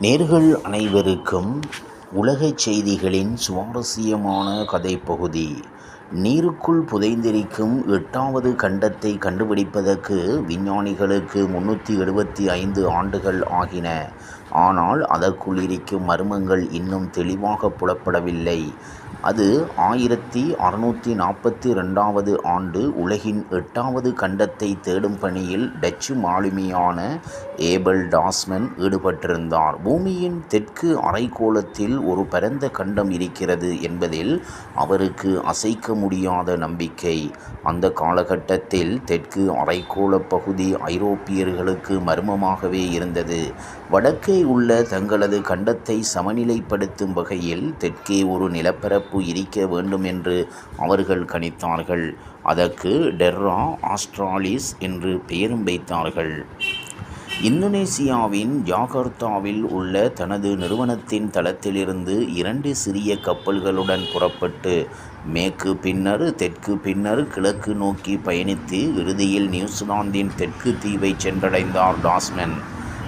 நேர்கள் அனைவருக்கும் உலகச் செய்திகளின் சுவாரஸ்யமான கதைப்பகுதி. நீருக்குள் புதைந்திருக்கும் எட்டாவது கண்டத்தை கண்டுபிடிப்பதற்கு விஞ்ஞானிகளுக்கு முன்னூற்றி எழுபத்தி ஐந்து ஆண்டுகள் ஆகின. ஆனால் அதற்குள் இருக்கும் மர்மங்கள் இன்னும் தெளிவாக புலப்படவில்லை. அது ஆயிரத்தி அறுநூற்றி நாற்பத்தி ரெண்டாவது ஆண்டு உலகின் எட்டாவது கண்டத்தை தேடும் பணியில் டச்சு மாலுமியான ஏபல் டாஸ்மன் ஈடுபட்டிருந்தார். பூமியின் தெற்கு அரைக்கோளத்தில் ஒரு பரந்த கண்டம் இருக்கிறது என்பதில் அவருக்கு அசைக்க முடியாத நம்பிக்கை. அந்த காலகட்டத்தில் தெற்கு அரைக்கோள பகுதி ஐரோப்பியர்களுக்கு மர்மமாகவே இருந்தது. வடக்கே உள்ள தங்களது கண்டத்தை சமநிலைப்படுத்தும் வகையில் தெற்கே ஒரு நிலப்பரப்பு இருக்க வேண்டும் என்று அவர்கள் கணித்தார்கள். அதற்கு டெர்ரா ஆஸ்ட்ராலிஸ் என்று பெயரும் வைத்தார்கள். இந்தோனேசியாவின் ஜாகர்த்தாவில் உள்ள தனது நிறுவனத்தின் தளத்திலிருந்து இரண்டு சிறிய கப்பல்களுடன் புறப்பட்டு மேற்கு பின்னர் தெற்கு பின்னர் கிழக்கு நோக்கி பயணித்து இறுதியில் நியூசிலாந்தின் தெற்கு தீவை சென்றடைந்தார் டாஸ்மென்.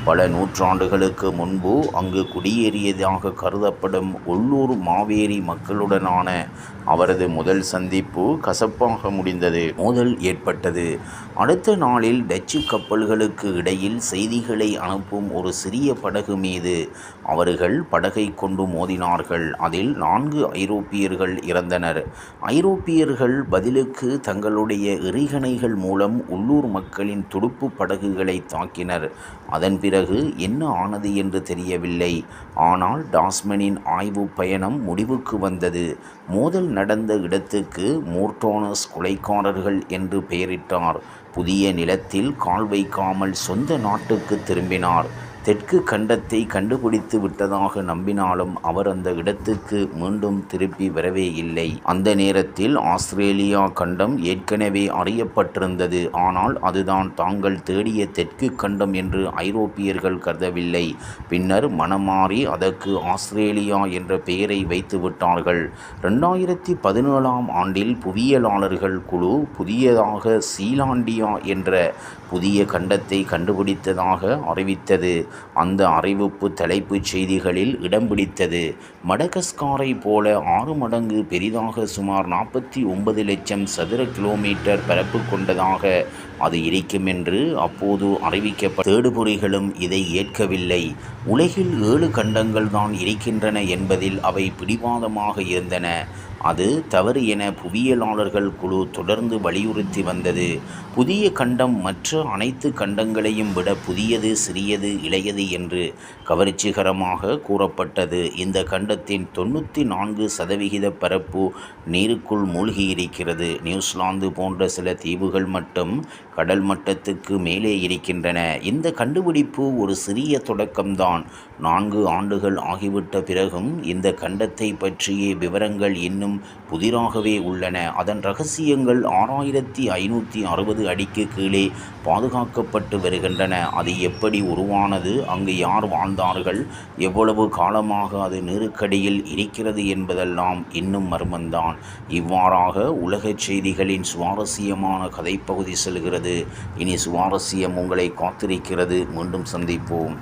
பல நூற்றாண்டுகளுக்கு முன்பு அங்கு குடியேறியதாக கருதப்படும் உள்ளூர் மாவேரி மக்களுடனான அவரது முதல் சந்திப்பு கசப்பாக முடிந்தது. மோதல் ஏற்பட்டது. அடுத்த நாளில் டச்சு கப்பல்களுக்கு இடையில் செய்திகளை அனுப்பும் ஒரு சிறிய படகு மீது அவர்கள் படகை கொண்டு மோதினார்கள். அதில் நான்கு ஐரோப்பியர்கள் இறந்தனர். ஐரோப்பியர்கள் பதிலுக்கு தங்களுடைய எறிகணைகள் மூலம் உள்ளூர் மக்களின் துடுப்பு படகுகளை தாக்கினர். அதன் பிறகு என்ன ஆனது என்று தெரியவில்லை. ஆனால் டாஸ்மனின் ஆய்வு பயணம் முடிவுக்கு வந்தது. மோதல் நடந்த இடத்துக்கு மோர்டோனஸ் கொலைக்காரர்கள் என்று பெயரிட்டார். புதிய நிலத்தில் கால் வைக்காமல் சொந்த நாட்டுக்கு திரும்பினார். தெற்கு கண்டத்தை கண்டுபிடித்து விட்டதாக நம்பினாலும் அவர் அந்த இடத்துக்கு மீண்டும் திருப்பி வரவே இல்லை. அந்த நேரத்தில் ஆஸ்திரேலியா கண்டம் ஏற்கனவே அறியப்பட்டிருந்தது. ஆனால் அதுதான் தாங்கள் தேடிய தெற்கு கண்டம் என்று ஐரோப்பியர்கள் கருதவில்லை. பின்னர் மனமாறி அதற்கு ஆஸ்திரேலியா என்ற பெயரை வைத்து விட்டார்கள். ரெண்டாயிரத்தி பதினேழாம் ஆண்டில் புவியியலாளர்கள் குழு புதியதாக சீலாண்டியா என்ற புதிய கண்டத்தை கண்டுபிடித்ததாக அறிவித்தது. அந்த அறிவிப்பு தலைப்புச் செய்திகளில் இடம் பிடித்தது. மடகஸ்காரை போல ஆறு மடங்கு பெரிதாக சுமார் நாற்பத்தி ஒன்பது லட்சம் சதுர கிலோமீட்டர் பரப்பு கொண்டதாக அது இருக்கும் என்று அப்போது அறிவிக்கப்பட்ட தேடுபொறிகளும் இதை ஏற்கவில்லை. உலகில் ஏழு கண்டங்கள் தான் இருக்கின்றன என்பதில் அவை பிடிவாதமாக இருந்தன. அது தவறு என புவியியலாளர்கள் குழு தொடர்ந்து வலியுறுத்தி வந்தது. புதிய கண்டம் மற்ற அனைத்து கண்டங்களையும் விட புதியது சிறியது இளையது என்று கவர்ச்சிகரமாக கூறப்பட்டது. இந்த கண்டத்தின் தொண்ணூற்றி நான்கு சதவிகித பரப்பு நீருக்குள் மூழ்கியிருக்கிறது. நியூசிலாந்து போன்ற சில தீவுகள் மட்டும் கடல் மட்டத்துக்கு மேலே இருக்கின்றன. இந்த கண்டுபிடிப்பு ஒரு சிறிய தொடக்கம்தான். நான்கு ஆண்டுகள் ஆகிவிட்ட பிறகும் இந்த கண்டத்தை பற்றிய விவரங்கள் இன்னும் புதிராகவே உள்ளன. அதன் ரகசியங்கள் ஆறாயிரத்தி ஐநூற்றி அறுபது அடிக்கு கீழே பாதுகாக்கப்பட்டு வருகின்றன. அது எப்படி உருவானது? அங்கு யார் வாழ்ந்தார்கள்? எவ்வளவு காலமாக அது நெருக்கடியில் இருக்கிறது என்பதெல்லாம் இன்னும் மர்மந்தான். இவ்வாறாக உலகச் செய்திகளின் சுவாரஸ்யமான கதைப்பகுதி செல்கிறது. இனி சுவாரஸ்யம் உங்களை காத்திருக்கிறது. மீண்டும் சந்திப்போம்.